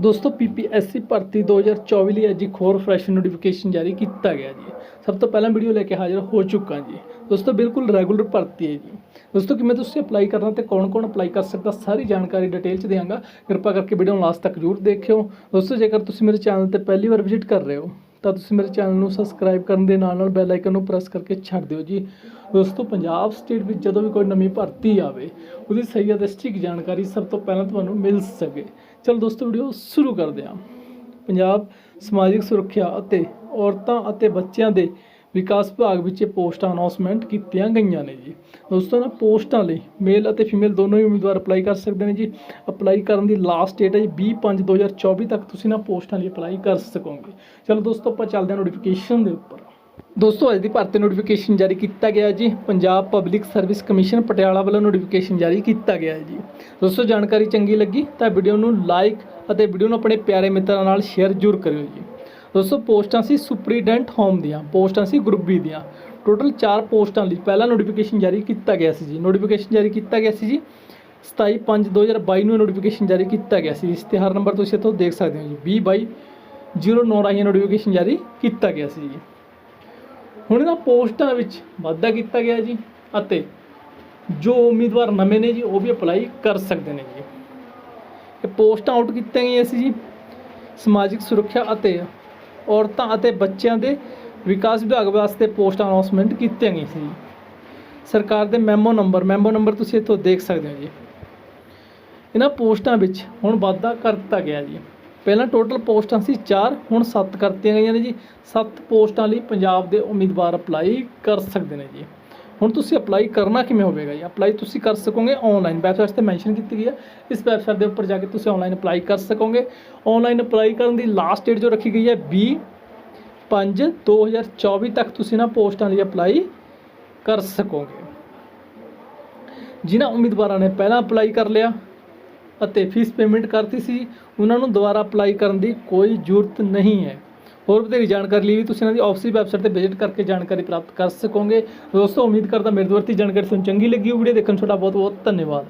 ਦੋਸਤੋ ਪੀਪੀਐਸਸੀ ਭਰਤੀ 2024 ਲਈ ਅੱਜ ਇੱਕ ਹੋਰ ਫਰੈਸ਼ ਨੋਟੀਫਿਕੇਸ਼ਨ ਜਾਰੀ ਕੀਤਾ ਗਿਆ ਜੀ। ਸਭ ਤੋਂ ਪਹਿਲਾਂ ਵੀਡੀਓ ਲੈ ਕੇ ਹਾਜ਼ਰ ਹੋ ਚੁੱਕਾ ਜੀ। ਦੋਸਤੋ, ਬਿਲਕੁਲ ਰੈਗੂਲਰ ਭਰਤੀ ਹੈ ਜੀ। ਦੋਸਤੋ, ਕਿਵੇਂ ਤੁਸੀਂ ਅਪਲਾਈ ਕਰਨਾ ਤੇ ਕੌਣ-ਕੌਣ ਅਪਲਾਈ ਕਰ ਸਕਦਾ, ਸਾਰੀ ਜਾਣਕਾਰੀ ਡਿਟੇਲ ਚ ਦਿਆਂਗਾ। ਕਿਰਪਾ ਕਰਕੇ ਵੀਡੀਓ ਨੂੰ ਲਾਸਟ ਤੱਕ ਜ਼ਰੂਰ ਦੇਖਿਓ। ਦੋਸਤੋ, ਜੇਕਰ ਤੁਸੀਂ ਮੇਰੇ ਚੈਨਲ ਤੇ ਪਹਿਲੀ ਵਾਰ ਵਿਜ਼ਿਟ ਕਰ ਰਹੇ ਹੋ ਤਾਂ ਤੁਸੀਂ ਮੇਰੇ ਚੈਨਲ ਨੂੰ ਸਬਸਕ੍ਰਾਈਬ ਕਰਨ ਦੇ ਨਾਲ ਨਾਲ ਬੈਲ ਆਈਕਨ ਨੂੰ ਪ੍ਰੈਸ ਕਰਕੇ ਛੱਡ ਦਿਓ ਜੀ। ਦੋਸਤੋ, ਪੰਜਾਬ ਸਟੇਟ ਵਿੱਚ ਜਦੋਂ ਵੀ ਕੋਈ ਨਵੀਂ ਭਰਤੀ ਆਵੇ, ਉਹਦੀ ਸਹੀ ਅਤੇ ਸਟਿਕ ਜਾਣਕਾਰੀ ਸਭ ਤੋਂ ਪਹਿਲਾਂ ਤੁਹਾਨੂੰ ਮਿਲ ਸਕੇ। ਚਲੋ ਦੋਸਤੋ, ਵੀਡੀਓ ਸ਼ੁਰੂ ਕਰਦੇ ਹਾਂ। ਪੰਜਾਬ ਸਮਾਜਿਕ ਸੁਰੱਖਿਆ ਅਤੇ ਔਰਤਾਂ ਅਤੇ ਬੱਚਿਆਂ ਦੇ ਵਿਕਾਸ ਵਿਭਾਗ ਵਿੱਚ ਇਹ ਪੋਸਟਾਂ ਅਨਾਉਂਸਮੈਂਟ ਕੀਤੀਆਂ ਗਈਆਂ ਨੇ ਜੀ। ਦੋਸਤੋ ਨਾ, ਪੋਸਟਾਂ ਲਈ ਮੇਲ ਅਤੇ ਫੀਮੇਲ ਦੋਨੋਂ ਹੀ ਉਮੀਦਵਾਰ ਅਪਲਾਈ ਕਰ ਸਕਦੇ ਨੇ ਜੀ। ਅਪਲਾਈ ਕਰਨ ਦੀ ਲਾਸਟ ਡੇਟ ਹੈ ਜੀ 20/5/2024 ਤੱਕ ਤੁਸੀਂ ਨਾ ਪੋਸਟਾਂ ਲਈ ਅਪਲਾਈ ਕਰ ਸਕੋਗੇ। ਚਲੋ ਦੋਸਤੋ, ਆਪਾਂ ਚੱਲਦੇ ਹਾਂ ਨੋਟੀਫਿਕੇਸ਼ਨ ਦੇ ਉੱਪਰ। ਦੋਸਤੋ, ਅੱਜ ਦੀ ਭਰਤੀ ਨੋਟੀਫਿਕੇਸ਼ਨ ਜਾਰੀ ਕੀਤਾ ਗਿਆ ਜੀ। Punjab public service commission Patiala ਵੱਲੋਂ ਨੋਟੀਫਿਕੇਸ਼ਨ ਜਾਰੀ ਕੀਤਾ ਗਿਆ ਹੈ ਜੀ। ਦੋਸਤੋ, ਜਾਣਕਾਰੀ ਚੰਗੀ ਲੱਗੀ ਤਾਂ ਵੀਡੀਓ ਨੂੰ ਲਾਈਕ ਅਤੇ ਵੀਡੀਓ ਨੂੰ ਆਪਣੇ ਪਿਆਰੇ ਮਿੱਤਰਾਂ ਨਾਲ ਸ਼ੇਅਰ ਜ਼ਰੂਰ ਕਰਿਓ ਜੀ। ਦੋਸਤੋ, ਪੋਸਟਾਂ ਸੀ ਸੁਪਰੀਡੈਂਟ ਹੋਮ ਦੀਆਂ, ਪੋਸਟਾਂ ਸੀ ਗਰੁੱਪ ਬੀ ਦੀਆਂ। ਟੋਟਲ 4 ਪੋਸਟਾਂ ਲਈ ਪਹਿਲਾ ਨੋਟੀਫਿਕੇਸ਼ਨ ਜਾਰੀ ਕੀਤਾ ਗਿਆ ਸੀ ਜੀ। ਨੋਟੀਫਿਕੇਸ਼ਨ ਜਾਰੀ ਕੀਤਾ ਗਿਆ ਸੀ ਜੀ 27/5/2022 ਨੂੰ ਨੋਟੀਫਿਕੇਸ਼ਨ ਜਾਰੀ ਕੀਤਾ ਗਿਆ ਸੀ। ਇਸ਼ਤਿਹਾਰ ਨੰਬਰ ਤੁਸੀਂ ਇੱਥੋਂ ਦੇਖ ਸਕਦੇ ਹੋ ਜੀ। 20 ਬਾਈ 09 ਰਾਹੀਂ ਨੋਟੀਫਿਕੇਸ਼ਨ ਜਾਰੀ ਕੀਤਾ ਗਿਆ ਸੀ ਜੀ। ਹੁਣ ਇਹਨਾਂ ਪੋਸਟਾਂ ਵਿੱਚ ਵਾਧਾ ਕੀਤਾ ਗਿਆ ਜੀ ਅਤੇ ਜੋ ਉਮੀਦਵਾਰ ਨਵੇਂ ਨੇ ਜੀ, ਉਹ ਵੀ ਅਪਲਾਈ ਕਰ ਸਕਦੇ ਨੇ ਜੀ। ਇਹ ਪੋਸਟਾਂ ਆਊਟ ਕੀਤੀਆਂ ਗਈਆਂ ਸੀ ਜੀ। ਸਮਾਜਿਕ ਸੁਰੱਖਿਆ ਅਤੇ ਔਰਤਾਂ ਅਤੇ ਬੱਚਿਆਂ ਦੇ ਵਿਕਾਸ ਵਿਭਾਗ ਵਾਸਤੇ ਪੋਸਟ ਅਨਾਉਂਸਮੈਂਟ ਕੀਤੀਆਂ ਗਈਆਂ ਸੀ। ਜੀ ਸਰਕਾਰ ਦੇ ਮੈਮੋ ਨੰਬਰ ਮੈਮੋ ਨੰਬਰ ਤੁਸੀਂ ਇੱਥੋਂ ਦੇਖ ਸਕਦੇ ਹੋ ਜੀ। ਇਹਨਾਂ ਪੋਸਟਾਂ ਵਿੱਚ ਹੁਣ ਵਾਧਾ ਕਰ ਦਿੱਤਾ ਗਿਆ ਜੀ। ਪਹਿਲਾਂ ਟੋਟਲ ਪੋਸਟਾਂ ਸੀ 4 ਹੁਣ 7 ਕਰਤੀਆਂ ਗਈਆਂ ਨੇ ਜੀ। 7 ਪੋਸਟਾਂ ਲਈ ਪੰਜਾਬ ਦੇ ਉਮੀਦਵਾਰ ਅਪਲਾਈ ਕਰ ਸਕਦੇ ਨੇ ਜੀ। ਹੁਣ ਤੁਸੀਂ ਅਪਲਾਈ ਕਰਨਾ ਕਿਵੇਂ ਹੋਵੇਗਾ ਜੀ? ਅਪਲਾਈ ਤੁਸੀਂ ਕਰ ਸਕੋਗੇ ਆਨਲਾਈਨ ਵੈਬਸਾਈਟ ਤੇ ਮੈਂਸ਼ਨ ਕੀਤੀ ਗਈ ਹੈ। ਇਸ ਵੈਬਸਾਈਟ ਦੇ ਉੱਪਰ ਜਾ ਕੇ ਤੁਸੀਂ ਆਨਲਾਈਨ ਅਪਲਾਈ ਕਰ ਸਕੋਗੇ। ਆਨਲਾਈਨ ਅਪਲਾਈ ਕਰਨ ਦੀ ਲਾਸਟ ਡੇਟ ਜੋ ਰੱਖੀ ਗਈ ਹੈ 20 5 2024 ਤੱਕ ਤੁਸੀਂ ਨਾ ਪੋਸਟਾਂ ਲਈ ਅਪਲਾਈ ਕਰ ਸਕੋਗੇ। ਜਿਨ੍ਹਾਂ ਉਮੀਦਵਾਰਾਂ ਨੇ ਪਹਿਲਾਂ ਅਪਲਾਈ ਕਰ ਲਿਆ ਅਤੇ ਫੀਸ ਪੇਮੈਂਟ ਕਰਤੀ ਸੀ, ਉਹਨਾਂ ਨੂੰ ਦੁਬਾਰਾ ਅਪਲਾਈ ਕਰਨ ਦੀ ਕੋਈ ਜ਼ਰੂਰਤ ਨਹੀਂ ਹੈ। ਹੋਰ ਵਧੇਰੀ ਜਾਣਕਾਰੀ ਲਈ ਵੀ ਤੁਸੀਂ ਇਹਨਾਂ ਦੀ ਆਫਿਸੀ ਵੈਬਸਾਈਟ ਤੇ ਵਿਜ਼ਿਟ ਕਰਕੇ ਜਾਣਕਾਰੀ ਪ੍ਰਾਪਤ ਕਰ ਸਕੋਗੇ। ਦੋਸਤੋ, ਉਮੀਦ ਕਰਦਾ ਮੇਰੇ ਦੁਆਰਾ ਜਾਣਕਾਰੀ ਤੁਹਾਨੂੰ ਚੰਗੀ ਲੱਗੀ ਵੀਡੀਓ ਦੇਖਣ ਤੁਹਾਡਾ ਬਹੁਤ ਬਹੁਤ ਧੰਨਵਾਦ।